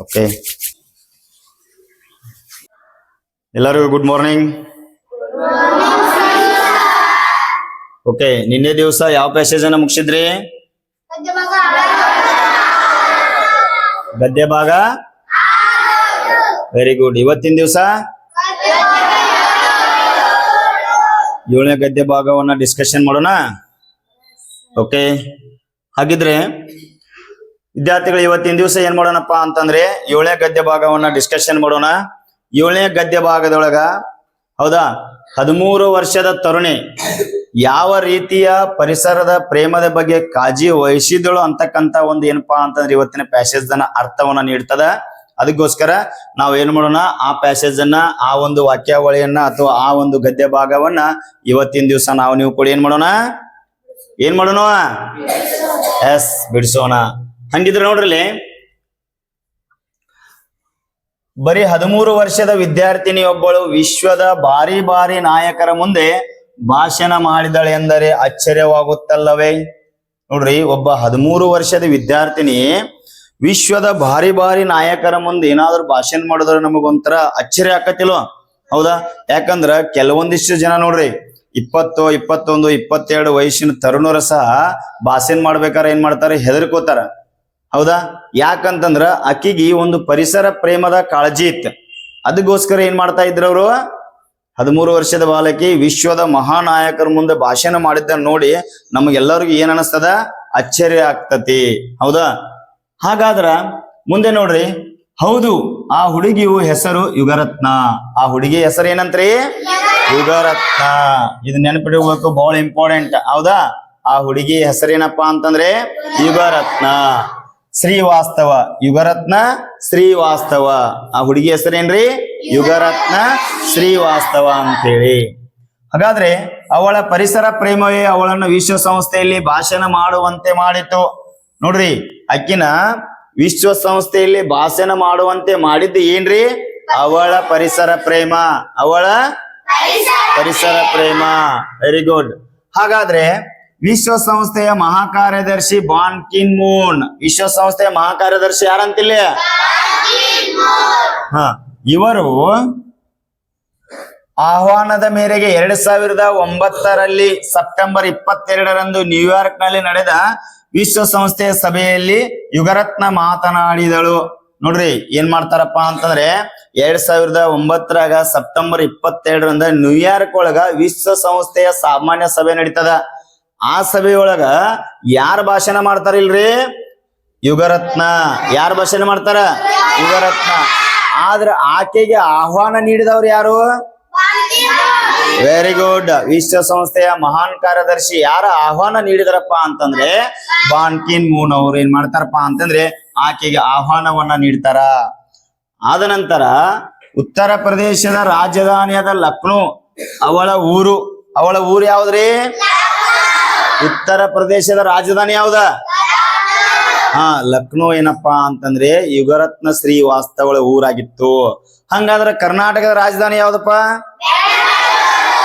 Okay ಎಲ್ಲರಿಗೂ good morning okay ನಿನ್ನೆ ದಿವಸ ಯಾವ ಪ್ಯಾಸೇಜ್ ಅನ್ನ ಮುಗಿಸಿದ್ರಿ? ಗದ್ಯ ಭಾಗ ವೆರಿ ಗುಡ್ ಇವತ್ತಿನ ದಿವಸ ಏಳನೇ ಗದ್ಯ ಭಾಗವನ್ನ ಡಿಸ್ಕಷನ್ ಮಾಡೋಣ? ಓಕೆ ಹಾಗಿದ್ರೆ ವಿದ್ಯಾರ್ಥಿಗಳು ಇವತ್ತಿನ ದಿವಸ ಏನ್ ಮಾಡೋಣಪ್ಪ ಅಂತಂದ್ರೆ ಏಳನೇ ಗದ್ಯ ಭಾಗವನ್ನ ಡಿಸ್ಕಷನ್ ಮಾಡೋಣ. ಏಳನೇ ಗದ್ಯ ಭಾಗದೊಳಗ, ಹೌದಾ? ಹದಿಮೂರು ವರ್ಷದ ತರುಣಿ ಯಾವ ರೀತಿಯ ಪರಿಸರದ ಪ್ರೇಮದ ಬಗ್ಗೆ ಕಾಜಿ ವಹಿಸಿದಳು ಅಂತಕ್ಕಂತ ಒಂದು ಏನಪ್ಪಾ ಅಂತಂದ್ರೆ ಇವತ್ತಿನ ಪ್ಯಾಸೇಜ್ ಅನ್ನ ಅರ್ಥವನ್ನ ನೀಡ್ತದ. ಅದಕ್ಕೋಸ್ಕರ ನಾವು ಏನ್ ಮಾಡೋಣ, ಆ ಪ್ಯಾಸೇಜ್ ಅನ್ನ, ಆ ಒಂದು ವಾಕ್ಯಾವಳಿಯನ್ನ ಅಥವಾ ಆ ಒಂದು ಗದ್ಯ ಭಾಗವನ್ನ ಇವತ್ತಿನ ದಿವಸ ನಾವು ನೀವು ಕೂಡ ಏನ್ ಮಾಡೋಣ? ಏನ್ ಮಾಡೋಣ? ಎಸ್ ಬಿಡಿಸೋಣ. ಹಂಗಿದ್ರೆ ನೋಡ್ರಲ್ಲಿ ಬರೀ ಹದಿಮೂರು ವರ್ಷದ ವಿದ್ಯಾರ್ಥಿನಿಯೊಬ್ಬಳು ವಿಶ್ವದ ಬಾರಿ ಬಾರಿ ನಾಯಕರ ಮುಂದೆ ಭಾಷಣ ಮಾಡಿದಳೆ ಎಂದರೆ ಆಶ್ಚರ್ಯವಾಗುತ್ತಲ್ಲವೇ? ನೋಡ್ರಿ, ಒಬ್ಬ ಹದಿಮೂರು ವರ್ಷದ ವಿದ್ಯಾರ್ಥಿನಿ ವಿಶ್ವದ ಭಾರಿ ಬಾರಿ ನಾಯಕರ ಮುಂದೆ ಏನಾದ್ರು ಭಾಷಣ ಮಾಡಿದ್ರೆ ನಮಗೊಂಥರ ಅಚ್ಚರಿ ಆಕತಿಲ್ವ ಹೌದಾ? ಯಾಕಂದ್ರ ಕೆಲವೊಂದಿಷ್ಟು ಜನ ನೋಡ್ರಿ, ಇಪ್ಪತ್ತು, ಇಪ್ಪತ್ತೊಂದು, ಇಪ್ಪತ್ತೆರಡು ವಯಸ್ಸಿನ ತರುಣರು ಸಹ ಭಾಷಣ ಮಾಡ್ಬೇಕಾದ್ರೆ ಏನ್ ಮಾಡ್ತಾರೆ? ಹೆದರ್ಕೋತಾರ. ಹೌದಾ? ಯಾಕಂತಂದ್ರ ಅಕ್ಕಿಗೆ ಒಂದು ಪರಿಸರ ಪ್ರೇಮದ ಕಾಳಜಿ ಇತ್ತು. ಅದಕ್ಕೋಸ್ಕರ ಏನ್ ಮಾಡ್ತಾ ಇದ್ರು ಅವರು? ಹದಿಮೂರು ವರ್ಷದ ಬಾಲಕಿ ವಿಶ್ವದ ಮಹಾನಾಯಕರ ಮುಂದೆ ಭಾಷಣ ಮಾಡಿದ್ದನ್ನು ನೋಡಿ ನಮಗೆಲ್ಲರಿಗೂ ಏನ್ ಅನಸ್ತದ? ಅಚ್ಚರಿ ಆಗ್ತತಿ. ಹೌದಾ? ಹಾಗಾದ್ರ ಮುಂದೆ ನೋಡ್ರಿ. ಹೌದು, ಆ ಹುಡುಗಿಯು ಹೆಸರು ಯುಗರತ್ನ. ಆ ಹುಡುಗಿ ಹೆಸರು ಏನಂತ್ರಿ? ಯುಗರತ್ನ. ಇದು ನೆನಪಿಡಬೇಕು ಬಹಳ ಇಂಪಾರ್ಟೆಂಟ್ ಹೌದಾ? ಆ ಹುಡುಗಿ ಹೆಸರೇನಪ್ಪಾ ಅಂತಂದ್ರೆ ಯುಗರತ್ನ. ಶ್ರೀವಾಸ್ತವ ಯುಗರತ್ನ ಶ್ರೀವಾಸ್ತವ. ಆ ಹುಡುಗಿ ಹೆಸರೇನ್ರಿ? ಯುಗರತ್ನ ಶ್ರೀವಾಸ್ತವ ಅಂತೇಳಿ. ಹಾಗಾದ್ರೆ ಅವಳ ಪರಿಸರ ಪ್ರೇಮವೇ ಅವಳನ್ನು ವಿಶ್ವಸಂಸ್ಥೆಯಲ್ಲಿ ಭಾಷಣ ಮಾಡುವಂತೆ ಮಾಡಿತು. ನೋಡ್ರಿ, ಅಕ್ಕಿನ ವಿಶ್ವಸಂಸ್ಥೆಯಲ್ಲಿ ಭಾಷಣ ಮಾಡುವಂತೆ ಮಾಡಿದ್ದು ಏನ್ರಿ? ಅವಳ ಪರಿಸರ ಪ್ರೇಮ. ಅವಳ ಪರಿಸರ ಪ್ರೇಮ. ವೆರಿ ಗುಡ್ ಹಾಗಾದ್ರೆ ವಿಶ್ವಸಂಸ್ಥೆಯ ಮಹಾಕಾರ್ಯದರ್ಶಿ ಬಾನ್ ಕಿನ್ ಮೂನ್. ವಿಶ್ವಸಂಸ್ಥೆಯ ಮಹಾಕಾರ್ಯದರ್ಶಿ ಯಾರಂತಿಲ್ಲ? ಹ, ಇವರು ಆಹ್ವಾನದ ಮೇರೆಗೆ ಎರಡ್ ಸಾವಿರದ ಒಂಬತ್ತರಲ್ಲಿ ಸೆಪ್ಟೆಂಬರ್ ಇಪ್ಪತ್ತೆರಡರಂದು ನ್ಯೂಯಾರ್ಕ್ನಲ್ಲಿ ನಡೆದ ವಿಶ್ವಸಂಸ್ಥೆಯ ಸಭೆಯಲ್ಲಿ ಯುಗರತ್ನ ಮಾತನಾಡಿದಳು. ನೋಡ್ರಿ, ಏನ್ ಮಾಡ್ತಾರಪ್ಪ ಅಂತಂದ್ರೆ ಎರಡ್ ಸಾವಿರದ ಒಂಬತ್ತರಾಗ ಸೆಪ್ಟೆಂಬರ್ ಇಪ್ಪತ್ತೆರಡರಂದ ನ್ಯೂಯಾರ್ಕ್ ಒಳಗ ವಿಶ್ವಸಂಸ್ಥೆಯ ಸಾಮಾನ್ಯ ಸಭೆ ನಡೀತದ. ಆ ಸಭೆಯೊಳಗ ಯಾರ ಭಾಷಣ ಮಾಡ್ತಾರಿಲ್ರಿ? ಯುಗರತ್ನ. ಯಾರ ಭಾಷಣ ಮಾಡ್ತಾರ? ಯುಗರತ್ನ. ಆದ್ರ ಆಕೆಗೆ ಆಹ್ವಾನ ನೀಡಿದವ್ರು ಯಾರು? ವೆರಿ ಗುಡ್ ವಿಶ್ವಸಂಸ್ಥೆಯ ಮಹಾನ್ ಕಾರ್ಯದರ್ಶಿ ಯಾರ ಆಹ್ವಾನ ನೀಡಿದರಪ್ಪ ಅಂತಂದ್ರೆ ಬಾನ್ಕಿನ್ ಮೂನ್ ಅವ್ರು ಏನ್ ಮಾಡ್ತಾರಪ್ಪ ಅಂತಂದ್ರೆ ಆಕೆಗೆ ಆಹ್ವಾನವನ್ನ ನೀಡ್ತಾರ. ಆದ ನಂತರ ಉತ್ತರ ಪ್ರದೇಶದ ರಾಜಧಾನಿಯಾದ ಲಕ್ನೋ, ಅವಳ ಊರು ಅವಳ ಊರು ಯಾವ್ದ್ರಿ? ಉತ್ತರ ಪ್ರದೇಶದ ರಾಜಧಾನಿ ಯಾವ್ದ? ಹಾ, ಲಕ್ನೋ ಏನಪ್ಪಾ ಅಂತಂದ್ರೆ ಯುಗರತ್ನ ಶ್ರೀ ಶ್ರೀವಾಸ್ತವಳ ಊರಾಗಿತ್ತು. ಹಂಗಾದ್ರೆ ಕರ್ನಾಟಕದ ರಾಜಧಾನಿ ಯಾವ್ದಪ್ಪ?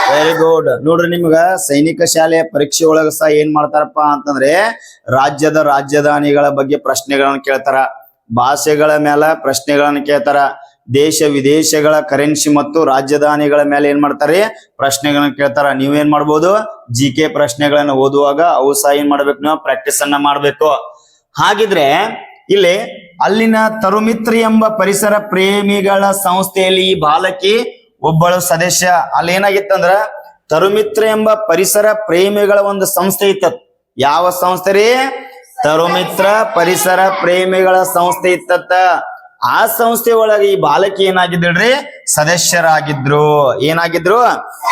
ವೆರಿ ಗುಡ್ ನೋಡ್ರಿ ನಿಮ್ಗ ಸೈನಿಕ ಶಾಲೆಯ ಪರೀಕ್ಷೆ ಒಳಗ ಸಹ ಏನ್ ಮಾಡ್ತಾರಪ್ಪ ಅಂತಂದ್ರೆ ರಾಜ್ಯದ ರಾಜಧಾನಿಗಳ ಬಗ್ಗೆ ಪ್ರಶ್ನೆಗಳನ್ನ ಕೇಳ್ತಾರ. ಭಾಷೆಗಳ ಮೇಲೆ ಪ್ರಶ್ನೆಗಳನ್ನ ಕೇಳ್ತಾರ. ದೇಶ ವಿದೇಶಗಳ ಕರೆನ್ಸಿ ಮತ್ತು ರಾಜಧಾನಿಗಳ ಮೇಲೆ ಏನ್ ಮಾಡ್ತಾರೆ? ಪ್ರಶ್ನೆಗಳನ್ನ ಕೇಳ್ತಾರ. ನೀವೇನ್ ಮಾಡ್ಬೋದು? ಜಿ ಕೆ ಪ್ರಶ್ನೆಗಳನ್ನ ಓದುವಾಗ ಅವು ಸಹ ಏನ್ ಮಾಡ್ಬೇಕು ನೀವು? ಪ್ರಾಕ್ಟೀಸ್ ಅನ್ನ ಮಾಡ್ಬೇಕು. ಹಾಗಿದ್ರೆ ಇಲ್ಲಿ ಅಲ್ಲಿನ ತರುಮಿತ್ರಿ ಎಂಬ ಪರಿಸರ ಪ್ರೇಮಿಗಳ ಸಂಸ್ಥೆಯಲ್ಲಿ ಈ ಬಾಲಕಿ ಒಬ್ಬಳು ಸದಸ್ಯ. ಅಲ್ಲಿ ಏನಾಗಿತ್ತಂದ್ರ ತರುಮಿತ್ರ ಎಂಬ ಪರಿಸರ ಪ್ರೇಮಿಗಳ ಒಂದು ಸಂಸ್ಥೆ ಇತ್ತ. ಯಾವ ಸಂಸ್ಥೆ ರೀ? ತರುಮಿತ್ರ ಪರಿಸರ ಪ್ರೇಮಿಗಳ ಸಂಸ್ಥೆ ಇತ್ತತ್ತ ಆ ಸಂಸ್ಥೆ ಒಳಗೆ ಈ ಬಾಲಕಿ ಏನಾಗಿದ್ರಿ ಸದಸ್ಯರಾಗಿದ್ರು. ಏನಾಗಿದ್ರು?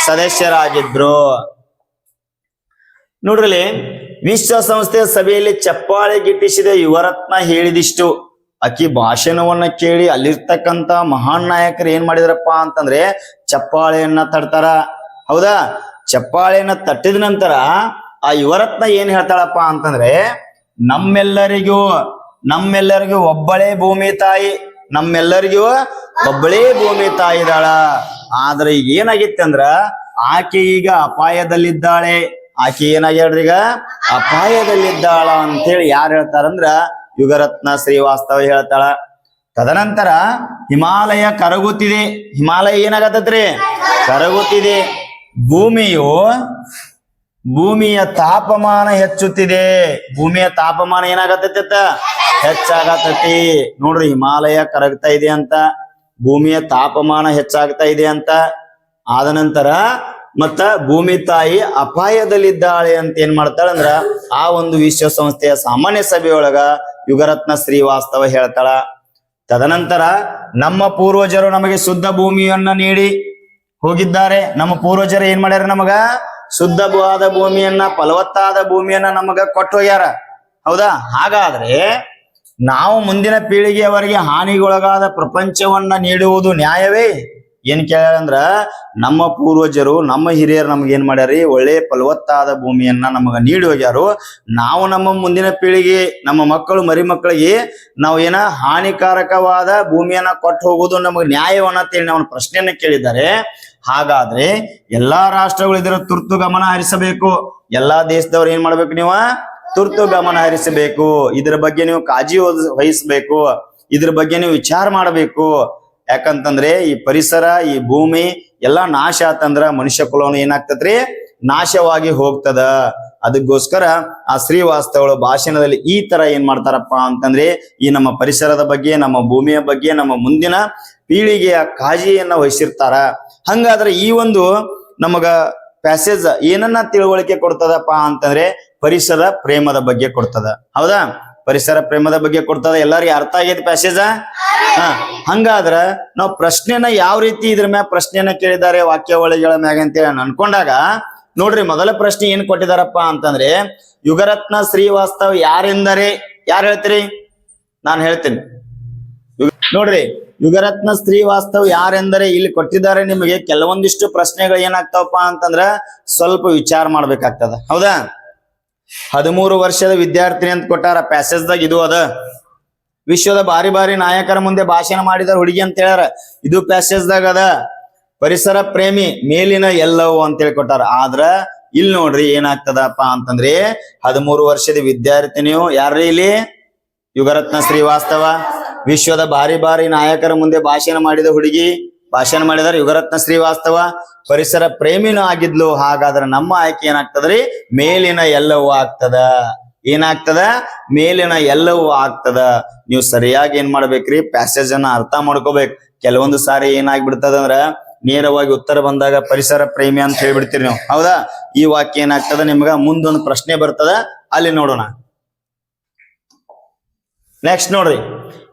ಸದಸ್ಯರಾಗಿದ್ರು. ನೋಡ್ರಲ್ಲಿ ವಿಶ್ವಸಂಸ್ಥೆ ಸಭೆಯಲ್ಲಿ ಚಪ್ಪಾಳೆ ಗಿಟ್ಟಿಸಿದ ಯುವರತ್ನ ಹೇಳಿದಿಷ್ಟು. ಅಕ್ಕಿ ಭಾಷಣವನ್ನ ಕೇಳಿ ಅಲ್ಲಿರ್ತಕ್ಕಂತ ಮಹಾನ್ ನಾಯಕರು ಏನ್ ಮಾಡಿದ್ರಪ್ಪ ಅಂತಂದ್ರೆ ಚಪ್ಪಾಳೆಯನ್ನ ತಡ್ತಾರ. ಹೌದಾ? ಚಪ್ಪಾಳೆಯನ್ನ ತಟ್ಟಿದ ನಂತರ ಆ ಯುವರತ್ನ ಏನ್ ಹೇಳ್ತಾಳಪ್ಪ ಅಂತಂದ್ರೆ, ನಮ್ಮೆಲ್ಲರಿಗೂ ನಮ್ಮೆಲ್ಲರಿಗೂ ಒಬ್ಬಳೇ ಭೂಮಿ ತಾಯಿ, ನಮ್ಮೆಲ್ಲರಿಗೂ ಒಬ್ಬಳೇ ಭೂಮಿ ತಾಯಿ ಇದಾಳ ಆದ್ರೆ ಈಗ ಏನಾಗಿತ್ತು ಅಂದ್ರ, ಆಕೆ ಈಗ ಅಪಾಯದಲ್ಲಿದ್ದಾಳೆ. ಆಕೆ ಏನಾಗ್ಯಾಳ್ರಿ ಈಗ? ಅಪಾಯದಲ್ಲಿದ್ದಾಳ ಅಂತೇಳಿ ಯಾರು ಹೇಳ್ತಾರಂದ್ರ ಯುಗರತ್ನ ಶ್ರೀವಾಸ್ತವ ಹೇಳ್ತಾಳ. ತದನಂತರ ಹಿಮಾಲಯ ಕರಗುತ್ತಿದೆ. ಹಿಮಾಲಯ ಏನಾಗತ್ತತ್ರಿ? ಕರಗುತ್ತಿದೆ. ಭೂಮಿಯು ಭೂಮಿಯ ತಾಪಮಾನ ಹೆಚ್ಚುತ್ತಿದೆ. ಭೂಮಿಯ ತಾಪಮಾನ ಏನಾಗತ್ತೈತ ಹೆಚ್ಚಾಗತೈತಿ ನೋಡ್ರಿ, ಹಿಮಾಲಯ ಕರಗ್ತಾ ಇದೆ ಅಂತ, ಭೂಮಿಯ ತಾಪಮಾನ ಹೆಚ್ಚಾಗ್ತಾ ಇದೆ ಅಂತ. ಆದ ನಂತರ, ಮತ್ತ ಭೂಮಿ ತಾಯಿ ಅಪಾಯದಲ್ಲಿದ್ದಾಳೆ ಅಂತ ಏನ್ ಮಾಡ್ತಾಳ ಅಂದ್ರ, ಆ ಒಂದು ವಿಶ್ವಸಂಸ್ಥೆಯ ಸಾಮಾನ್ಯ ಸಭೆಯೊಳಗ ಯುಗರತ್ನ ಶ್ರೀವಾಸ್ತವ ಹೇಳ್ತಾಳ. ತದನಂತರ, ನಮ್ಮ ಪೂರ್ವಜರು ನಮಗೆ ಶುದ್ಧ ಭೂಮಿಯನ್ನ ನೀಡಿ ಹೋಗಿದ್ದಾರೆ. ನಮ್ಮ ಪೂರ್ವಜರು ಏನ್ ಮಾಡ್ಯಾರ ನಮಗ? ಶುದ್ಧವಾದ ಭೂಮಿಯನ್ನ, ಫಲವತ್ತಾದ ಭೂಮಿಯನ್ನ ನಮಗ ಕೊಟ್ಟು ಹೌದಾ? ಹಾಗಾದ್ರೆ ನಾವು ಮುಂದಿನ ಪೀಳಿಗೆಯವರೆಗೆ ಹಾನಿಗೊಳಗಾದ ಪ್ರಪಂಚವನ್ನ ನೀಡುವುದು ನ್ಯಾಯವೇ? ಏನ್ ಕೇಳ್ಯಾರಂದ್ರ ನಮ್ಮ ಪೂರ್ವಜರು, ನಮ್ಮ ಹಿರಿಯರು ನಮ್ಗೆ ಏನ್ ಮಾಡ್ಯಾರಿ? ಒಳ್ಳೆ ಫಲವತ್ತಾದ ಭೂಮಿಯನ್ನ ನಮಗ ನೀಡಿ ಹೋಗ್ಯಾರು. ನಾವು ನಮ್ಮ ಮುಂದಿನ ಪೀಳಿಗೆ, ನಮ್ಮ ಮಕ್ಕಳು ಮರಿ ಮಕ್ಕಳಿಗೆ ನಾವು ಏನ ಹಾನಿಕಾರಕವಾದ ಭೂಮಿಯನ್ನ ಕೊಟ್ಟು ಹೋಗೋದು ನಮಗೆ ನ್ಯಾಯವನ್ನ ಅಂತೇಳಿ ನಾವು ಪ್ರಶ್ನೆಯನ್ನ ಕೇಳಿದ್ದಾರೆ. ಹಾಗಾದ್ರೆ ಎಲ್ಲಾ ರಾಷ್ಟ್ರಗಳು ಇದರ ತುರ್ತು ಗಮನ ಹರಿಸಬೇಕು. ಎಲ್ಲಾ ದೇಶದವ್ರು ಏನ್ ಮಾಡ್ಬೇಕು ನೀವು? ತುರ್ತು ಗಮನ ಹರಿಸಬೇಕು. ಇದ್ರ ಬಗ್ಗೆ ನೀವು ವಹಿಸಬೇಕು ವಹಿಸ್ಬೇಕು. ಇದ್ರ ಬಗ್ಗೆ ನೀವು ವಿಚಾರ ಮಾಡಬೇಕು. ಯಾಕಂತಂದ್ರೆ ಈ ಪರಿಸರ, ಈ ಭೂಮಿ ಎಲ್ಲಾ ನಾಶ ಆತಂದ್ರ ಮನುಷ್ಯ ಕುಲವನ್ನು ಏನಾಗ್ತದ್ರಿ? ನಾಶವಾಗಿ ಹೋಗ್ತದ. ಅದಕ್ಕೋಸ್ಕರ ಆ ಶ್ರೀವಾಸ್ತವಳ ಭಾಷಣದಲ್ಲಿ ಈ ತರ ಏನ್ ಮಾಡ್ತಾರಪ್ಪ ಅಂತಂದ್ರೆ, ಈ ನಮ್ಮ ಪರಿಸರದ ಬಗ್ಗೆ, ನಮ್ಮ ಭೂಮಿಯ ಬಗ್ಗೆ, ನಮ್ಮ ಮುಂದಿನ ಪೀಳಿಗೆಯ ಕಾಳಜಿಯನ್ನ ವಹಿಸಿರ್ತಾರ. ಹಂಗಾದ್ರೆ ಈ ಒಂದು ನಮಗ ಪ್ಯಾಸೇಜ್ ಏನನ್ನ ತಿಳುವಳಿಕೆ ಕೊಡ್ತದಪ್ಪ ಅಂತಂದ್ರೆ ಪರಿಸರ ಪ್ರೇಮದ ಬಗ್ಗೆ ಕೊಡ್ತದ. ಹೌದಾ? ಪರಿಸರ ಪ್ರೇಮದ ಬಗ್ಗೆ ಕೊಡ್ತದ. ಎಲ್ಲರಿಗೆ ಅರ್ಥ ಆಗೈತಿ ಪ್ಯಾಸೇಜ ಹಾ ಹಂಗಾದ್ರ ನಾವು ಪ್ರಶ್ನೆನ ಯಾವ ರೀತಿ ಇದ್ರ ಮ್ಯಾಗ ಪ್ರಶ್ನೆನ ಕೇಳಿದ್ದಾರೆ ವಾಕ್ಯಾವಳಿಗಳ ಮ್ಯಾಗ ಅಂತೇಳಿ ಅನ್ಕೊಂಡಾಗ ನೋಡ್ರಿ ಮೊದಲ ಪ್ರಶ್ನೆ ಏನ್ ಕೊಟ್ಟಿದಾರಪ್ಪ ಅಂತಂದ್ರೆ ಯುಗರತ್ನ ಶ್ರೀವಾಸ್ತವ್ ಯಾರೆಂದರೆ? ಯಾರು ಹೇಳ್ತೀರಿ? ನಾನು ಹೇಳ್ತೀನಿ. ನೋಡ್ರಿ ಯುಗರತ್ನ ಶ್ರೀವಾಸ್ತವ್ ಯಾರೆಂದರೆ ಇಲ್ಲಿ ಕೊಟ್ಟಿದ್ದಾರೆ ನಿಮಗೆ ಕೆಲವೊಂದಿಷ್ಟು ಪ್ರಶ್ನೆಗಳು ಏನಾಗ್ತಾವಪ್ಪ ಅಂತಂದ್ರ ಸ್ವಲ್ಪ ವಿಚಾರ ಮಾಡ್ಬೇಕಾಗ್ತದ. ಹೌದಾ? ಹದಿಮೂರು ವರ್ಷದ ವಿದ್ಯಾರ್ಥಿನಿ ಅಂತ ಕೊಟ್ಟಾರ ಪ್ಯಾಸೇಜ್ದಾಗ ಇದು ಅದ. ವಿಶ್ವದ ಬಾರಿ ಬಾರಿ ನಾಯಕರ ಮುಂದೆ ಭಾಷಣ ಮಾಡಿದ ಹುಡುಗಿ ಅಂತ ಹೇಳ್ಯಾರ, ಇದು ಪ್ಯಾಸೇಜ್ದಾಗ ಅದ. ಪರಿಸರ ಪ್ರೇಮಿ ಮೇಲಿನ ಎಲ್ಲವೂ ಅಂತೇಳಿ ಕೊಟ್ಟಾರ. ಆದ್ರ ಇಲ್ಲಿ ನೋಡ್ರಿ ಏನಾಗ್ತದಪ್ಪ ಅಂತಂದ್ರೆ, ಹದಿಮೂರು ವರ್ಷದ ವಿದ್ಯಾರ್ಥಿನಿಯು ಯಾರ್ರಿ ಇಲ್ಲಿ? ಯುಗರತ್ನ ಶ್ರೀವಾಸ್ತವ. ವಿಶ್ವದ ಬಾರಿ ಬಾರಿ ನಾಯಕರ ಮುಂದೆ ಭಾಷಣ ಮಾಡಿದ ಹುಡುಗಿ ಭಾಷಣ ಮಾಡಿದಾರೆ. ಯುಗರತ್ನ ಶ್ರೀವಾಸ್ತವ ಪರಿಸರ ಪ್ರೇಮಿನೂ ಆಗಿದ್ಲು. ಹಾಗಾದ್ರೆ ನಮ್ಮ ಆಯ್ಕೆ ಏನಾಗ್ತದ್ರಿ? ಮೇಲಿನ ಎಲ್ಲವೂ ಆಗ್ತದ. ಏನಾಗ್ತದ? ಮೇಲಿನ ಎಲ್ಲವೂ ಆಗ್ತದ. ನೀವು ಸರಿಯಾಗಿ ಏನ್ ಮಾಡ್ಬೇಕ್ರಿ? ಪ್ಯಾಸೇಜ್ ಅನ್ನ ಅರ್ಥ ಮಾಡ್ಕೋಬೇಕು. ಕೆಲವೊಂದು ಸಾರಿ ಏನಾಗ್ಬಿಡ್ತದ ಅಂದ್ರ ನೇರವಾಗಿ ಉತ್ತರ ಬಂದಾಗ ಪರಿಸರ ಪ್ರೇಮಿ ಅಂತ ಹೇಳ್ಬಿಡ್ತೀರಿ ನೀವು. ಹೌದಾ? ಈ ವಾಕ್ಯ ಏನಾಗ್ತದ ನಿಮ್ಗ? ಮುಂದೊಂದು ಪ್ರಶ್ನೆ ಬರ್ತದ. ಅಲ್ಲಿ ನೋಡೋಣ. ನೆಕ್ಸ್ಟ್ ನೋಡ್ರಿ.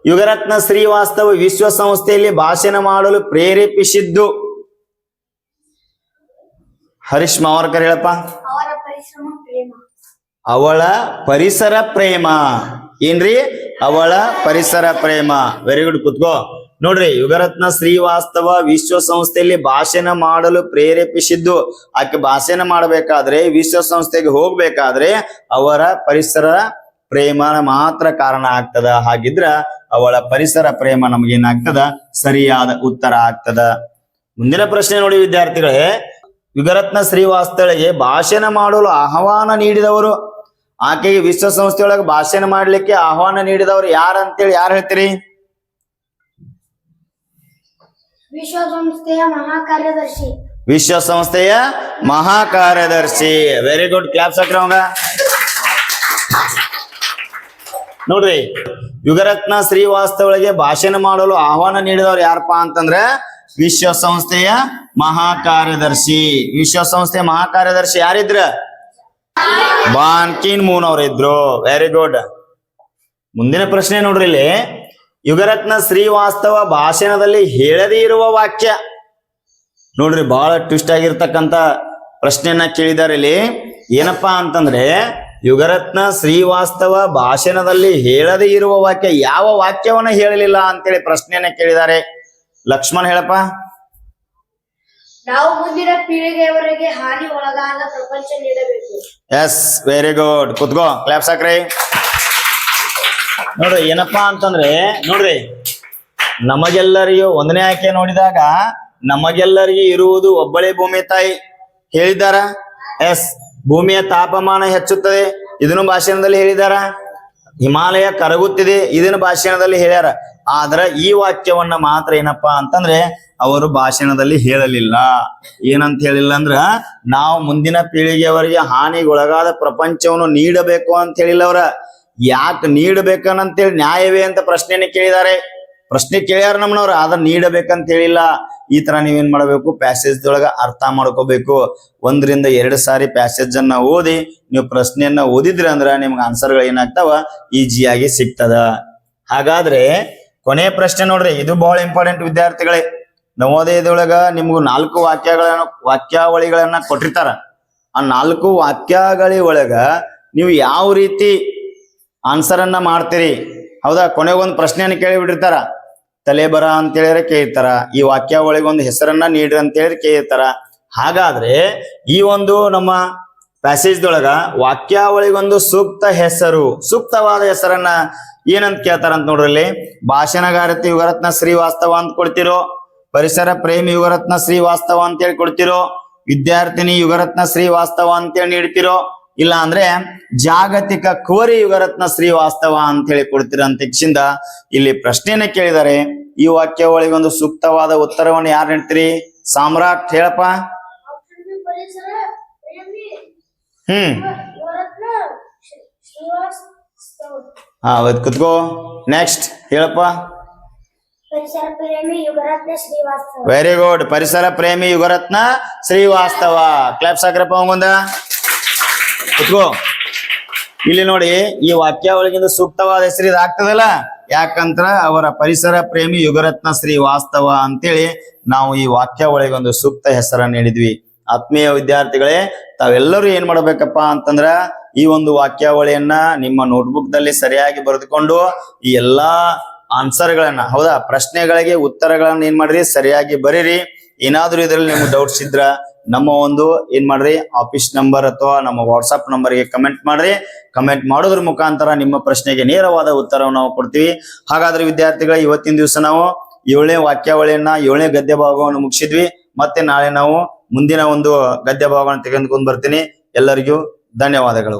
ಯುಗರತ್ನ ಶ್ರೀವಾಸ್ತವ ವಿಶ್ವಸಂಸ್ಥೆಯಲ್ಲಿ ಭಾಷಣ ಮಾಡಲು ಪ್ರೇರೇಪಿಸಿದ್ದು. ಹರೀಶ್ ಮಾವರ್ಕರ್ ಹೇಳಪ್ಪ. ಅವಳ ಪರಿಸರ ಪ್ರೇಮ. ಏನ್ರಿ? ಅವಳ ಪರಿಸರ ಪ್ರೇಮ. ವೆರಿ ಗುಡ್ ಕುತ್ಕೋ. ನೋಡ್ರಿ ಯುಗರತ್ನ ಶ್ರೀವಾಸ್ತವ ವಿಶ್ವಸಂಸ್ಥೆಯಲ್ಲಿ ಭಾಷಣ ಮಾಡಲು ಪ್ರೇರೇಪಿಸಿದ್ದು. ಆಕೆ ಭಾಷಣ ಮಾಡಬೇಕಾದ್ರೆ ವಿಶ್ವಸಂಸ್ಥೆಗೆ ಹೋಗ್ಬೇಕಾದ್ರೆ ಅವರ ಪರಿಸರ ಪ್ರೇಮ ಮಾತ್ರ ಕಾರಣ ಆಗ್ತದ. ಹಾಗಿದ್ರ ಅವಳ ಪರಿಸರ ಪ್ರೇಮ ನಮಗೇನಾಗ್ತದ? ಸರಿಯಾದ ಉತ್ತರ ಆಗ್ತದ. ಮುಂದಿನ ಪ್ರಶ್ನೆ ನೋಡಿ ವಿದ್ಯಾರ್ಥಿಗಳೇ ಯುಗರತ್ನ ಶ್ರೀವಾಸ್ತಳಿಗೆ ಭಾಷಣ ಮಾಡಲು ಆಹ್ವಾನ ನೀಡಿದವರು. ಆಕೆಗೆ ವಿಶ್ವಸಂಸ್ಥೆಯೊಳಗೆ ಭಾಷಣ ಮಾಡ್ಲಿಕ್ಕೆ ಆಹ್ವಾನ ನೀಡಿದವರು ಯಾರು ಅಂತೇಳಿ ಯಾರು ಹೇಳ್ತೀರಿ? ವಿಶ್ವಸಂಸ್ಥೆಯ ಮಹಾಕಾರ್ಯದರ್ಶಿ. ವಿಶ್ವಸಂಸ್ಥೆಯ ಮಹಾ ಕಾರ್ಯದರ್ಶಿ ವೆರಿ ಗುಡ್ ಕ್ಲಾಪ್ಸ್ ಹಾಕ್ರಿ ಅವಂಗ ನೋಡ್ರಿ, ಯುಗರತ್ನ ಶ್ರೀವಾಸ್ತವಳಿಗೆ ಭಾಷಣ ಮಾಡಲು ಆಹ್ವಾನ ನೀಡಿದವರು ಯಾರಪ್ಪ ಅಂತಂದ್ರೆ ವಿಶ್ವಸಂಸ್ಥೆಯ ಮಹಾ ಕಾರ್ಯದರ್ಶಿ ವಿಶ್ವಸಂಸ್ಥೆಯ ಮಹಾ ಕಾರ್ಯದರ್ಶಿ ಯಾರಿದ್ರ? ಬಾನ್ಕಿನ್ ಮೂನ್ ಅವ್ರ ಇದ್ರು ವೆರಿ ಗುಡ್ ಮುಂದಿನ ಪ್ರಶ್ನೆ ನೋಡ್ರಿ ಇಲ್ಲಿ. ಯುಗರತ್ನ ಶ್ರೀವಾಸ್ತವ ಭಾಷಣದಲ್ಲಿ ಹೇಳದೇ ಇರುವ ವಾಕ್ಯ. ನೋಡ್ರಿ, ಬಹಳ ಟ್ವಿಸ್ಟ್ ಆಗಿರ್ತಕ್ಕಂತ ಪ್ರಶ್ನೆಯನ್ನ ಕೇಳಿದಾರೆ ಇಲ್ಲಿ. ಏನಪ್ಪಾ ಅಂತಂದ್ರೆ ಯುಗರತ್ನ ಶ್ರೀವಾಸ್ತವ ಭಾಷಣದಲ್ಲಿ ಹೇಳದೇ ಇರುವ ವಾಕ್ಯ ಯಾವ ವಾಕ್ಯವನ್ನ ಹೇಳಲಿಲ್ಲ ಅಂತೇಳಿ ಪ್ರಶ್ನೆಯನ್ನ ಕೇಳಿದ್ದಾರೆ. ಲಕ್ಷ್ಮಣ್ ಹೇಳಪ್ಪ. ನಾವು ಮುಂದಿನ ಪೀಳಿಗೆಯವರೆಗೆ ಹಾನಿ ಒಳಗಾದ ಪ್ರಪಂಚ ನೀಡಬೇಕು. ಎಸ್ ವೆರಿ ಗುಡ್ ಕುತ್ಕೋ ಕ್ಲಾಪ್ ಸಾಕ್ರಿ. ನೋಡ್ರಿ ಏನಪ್ಪಾ ಅಂತಂದ್ರೆ ನೋಡ್ರಿ ನಮಗೆಲ್ಲರಿಗೂ ಒಂದನೇ ಆಯ್ಕೆ ನೋಡಿದಾಗ ನಮಗೆಲ್ಲರಿಗೂ ಇರುವುದು ಒಬ್ಬಳೇ ಭೂಮಿ ತಾಯಿ. ಹೇಳಿದಾರ ಎಸ್ ಭೂಮಿಯ ತಾಪಮಾನ ಹೆಚ್ಚುತ್ತದೆ. ಇದನ್ನು ಭಾಷಣದಲ್ಲಿ ಹೇಳಿದಾರ. ಹಿಮಾಲಯ ಕರಗುತ್ತಿದೆ. ಇದನ್ನ ಭಾಷಣದಲ್ಲಿ ಹೇಳ್ಯಾರ. ಆದ್ರ ಈ ವಾಕ್ಯವನ್ನ ಮಾತ್ರ ಏನಪ್ಪಾ ಅಂತಂದ್ರೆ ಅವರು ಭಾಷಣದಲ್ಲಿ ಹೇಳಲಿಲ್ಲ. ಏನಂತ ಹೇಳಿಲ್ಲ ಅಂದ್ರ, ನಾವು ಮುಂದಿನ ಪೀಳಿಗೆಯವರಿಗೆ ಹಾನಿಗೊಳಗಾದ ಪ್ರಪಂಚವನ್ನು ನೀಡಬೇಕು ಅಂತ ಹೇಳಿಲ್ಲ ಅವ್ರ. ಯಾಕೆ ನೀಡಬೇಕನ್ನಂತೇಳಿ ನ್ಯಾಯವೇ ಅಂತ ಪ್ರಶ್ನೆಯನ್ನು ಕೇಳಿದ್ದಾರೆ ಪ್ರಶ್ನೆ ಕೇಳ್ಯಾರ ನಮ್ಮನವ್ರ ಅದನ್ನ ನೀಡಬೇಕಂತ ಹೇಳಿಲ್ಲ. ಈ ತರ ನೀವೇನ್ ಮಾಡಬೇಕು? ಪ್ಯಾಸೇಜ್ ಒಳಗ ಅರ್ಥ ಮಾಡ್ಕೋಬೇಕು. ಒಂದರಿಂದ ಎರಡು ಸಾರಿ ಪ್ಯಾಸೇಜ್ ಅನ್ನ ಓದಿ, ನೀವು ಪ್ರಶ್ನೆಯನ್ನ ಓದಿದ್ರಿ ಅಂದ್ರ ನಿಮ್ಗೆ ಆನ್ಸರ್ಗಳು ಏನಾಗ್ತಾವ? ಈಜಿಯಾಗಿ ಸಿಗ್ತದ. ಹಾಗಾದ್ರೆ ಕೊನೆ ಪ್ರಶ್ನೆ ನೋಡ್ರಿ, ಇದು ಬಹಳ ಇಂಪಾರ್ಟೆಂಟ್ ವಿದ್ಯಾರ್ಥಿಗಳೇ. ನವೋದಯದೊಳಗ ನಿಮ್ಗೂ ನಾಲ್ಕು ವಾಕ್ಯಗಳನ್ನ, ವಾಕ್ಯಾವಳಿಗಳನ್ನ ಕೊಟ್ಟಿರ್ತಾರ. ಆ ನಾಲ್ಕು ವಾಕ್ಯಾವಳಿ ಒಳಗ ನೀವು ಯಾವ ರೀತಿ ಆನ್ಸರ್ ಅನ್ನ ಮಾಡ್ತೀರಿ? ಹೌದಾ? ಕೊನೆಗೊಂದು ಪ್ರಶ್ನೆಯನ್ನು ಕೇಳಿಬಿಟ್ಟಿರ್ತಾರ. ತಲೆ ಬರ ಅಂತ ಹೇಳಿದ್ರೆ ಕೇಳ್ತಾರ. ಈ ವಾಕ್ಯಾವಳಿಗೆ ಒಂದು ಹೆಸರನ್ನ ನೀಡ್ರಿ ಅಂತ ಹೇಳಿ ಕೇಳ್ತಾರ. ಹಾಗಾದ್ರೆ ಈ ಒಂದು ನಮ್ಮ ಪ್ಯಾಸೇಜ್ ಪ್ಯಾಸೇಜ್ದೊಳಗ ವಾಕ್ಯಾವಳಿಗೊಂದು ಸೂಕ್ತ ಹೆಸರು, ಸೂಕ್ತವಾದ ಹೆಸರನ್ನ ಏನಂತ ಕೇಳ್ತಾರ ಅಂತ ನೋಡ್ರಲ್ಲಿ ಭಾಷಣಗಾರತಿ ಯುಗರತ್ನ ಶ್ರೀವಾಸ್ತವ ಅಂತ ಕೊಡ್ತಿರೋ, ಪರಿಸರ ಪ್ರೇಮಿ ಯುಗರತ್ನ ಶ್ರೀವಾಸ್ತವ ಅಂತ ಹೇಳಿ ಕೊಡ್ತಿರೋ, ವಿದ್ಯಾರ್ಥಿನಿ ಯುಗರತ್ನ ಶ್ರೀವಾಸ್ತವ ಅಂತೇಳಿ ನೀಡ್ತಿರೋ ಇಲ್ಲ ಅಂದ್ರೆ ಜಾಗತಿಕ ಕೋರಿ ಯುಗರತ್ನ ಶ್ರೀವಾಸ್ತವ ಅಂತ ಹೇಳಿ ಕೊಡ್ತೀರ ಅಂತ ಯಕ್ಷಿಂದ ಇಲ್ಲಿ ಪ್ರಶ್ನೆಯನ್ನ ಕೇಳಿದ್ದಾರೆ. ಈ ವಾಕ್ಯಾವಳಿಗೆ ಒಂದು ಸೂಕ್ತವಾದ ಉತ್ತರವನ್ನು ಯಾರು ನೀಡ್ತೀರಿ? ಸಾಮ್ರಾಟ್ ಹೇಳಪ್ಪ. ಹ್ಮ್. ಹಾ, ಅವತ್ ಕುತ್ಕೋ. ನೆಕ್ಸ್ಟ್ ಹೇಳಪ್ಪ. ವೆರಿ ಗುಡ್ ಪರಿಸರ ಪ್ರೇಮಿ ಯುಗರತ್ನ ಶ್ರೀವಾಸ್ತವ ಕ್ಲಾಪ್ಸ್ ಹಾಕ್ರಪ್ಪ ಅವಂಗೊಂದ ಕುತ್ಕೋ. ಇಲ್ಲಿ ನೋಡಿ, ಈ ವಾಕ್ಯಾವಳಿಗಿಂದ ಸೂಕ್ತವಾದ ಹೆಸರು ಇದಾಗ್ತದಲ್ಲ? ಯಾಕಂದ್ರ ಅವರ ಪರಿಸರ ಪ್ರೇಮಿ ಯುಗರತ್ನ ಶ್ರೀ ವಾಸ್ತವ ಅಂತೇಳಿ ನಾವು ಈ ವಾಕ್ಯಾವಳಿಗೊಂದು ಸೂಕ್ತ ಹೆಸರನ್ನ ನೀಡಿದ್ವಿ. ಆತ್ಮೀಯ ವಿದ್ಯಾರ್ಥಿಗಳೇ, ತಾವೆಲ್ಲರೂ ಏನ್ ಮಾಡ್ಬೇಕಪ್ಪ ಅಂತಂದ್ರ ಈ ಒಂದು ವಾಕ್ಯಾವಳಿಯನ್ನ ನಿಮ್ಮ ನೋಟ್ಬುಕ್ ದಲ್ಲಿ ಸರಿಯಾಗಿ ಬರೆದುಕೊಂಡು ಈ ಎಲ್ಲಾ ಆನ್ಸರ್ ಗಳನ್ನ ಹೌದಾ? ಪ್ರಶ್ನೆಗಳಿಗೆ ಉತ್ತರಗಳನ್ನ ಏನ್ ಮಾಡ್ರಿ? ಸರಿಯಾಗಿ ಬರೀರಿ. ಏನಾದ್ರೂ ಇದರಲ್ಲಿ ನಿಮ್ಗೆ ಡೌಟ್ಸ್ ಇದ್ರ ನಮ್ಮ ಒಂದು ಏನ್ ಮಾಡ್ರಿ ಆಫೀಸ್ ನಂಬರ್ ಅಥವಾ ನಮ್ಮ ವಾಟ್ಸ್ಆಪ್ ನಂಬರ್ಗೆ ಕಮೆಂಟ್ ಮಾಡ್ರಿ. ಕಮೆಂಟ್ ಮಾಡೋದ್ರ ಮುಖಾಂತರ ನಿಮ್ಮ ಪ್ರಶ್ನೆಗೆ ನೇರವಾದ ಉತ್ತರವನ್ನು ನಾವು ಕೊಡ್ತೀವಿ. ಹಾಗಾದ್ರೆ ವಿದ್ಯಾರ್ಥಿಗಳ, ಇವತ್ತಿನ ದಿವಸ ನಾವು ಏಳನೇ ವಾಕ್ಯಾವಳಿಯನ್ನ ಏಳನೇ ಗದ್ಯ ಭಾಗವನ್ನು ಮುಗಿಸಿದ್ವಿ. ಮತ್ತೆ ನಾಳೆ ನಾವು ಮುಂದಿನ ಒಂದು ಗದ್ಯ ಭಾಗವನ್ನು ತೆಗೆದುಕೊಂಡು ಬರ್ತೀನಿ. ಎಲ್ಲರಿಗೂ ಧನ್ಯವಾದಗಳು.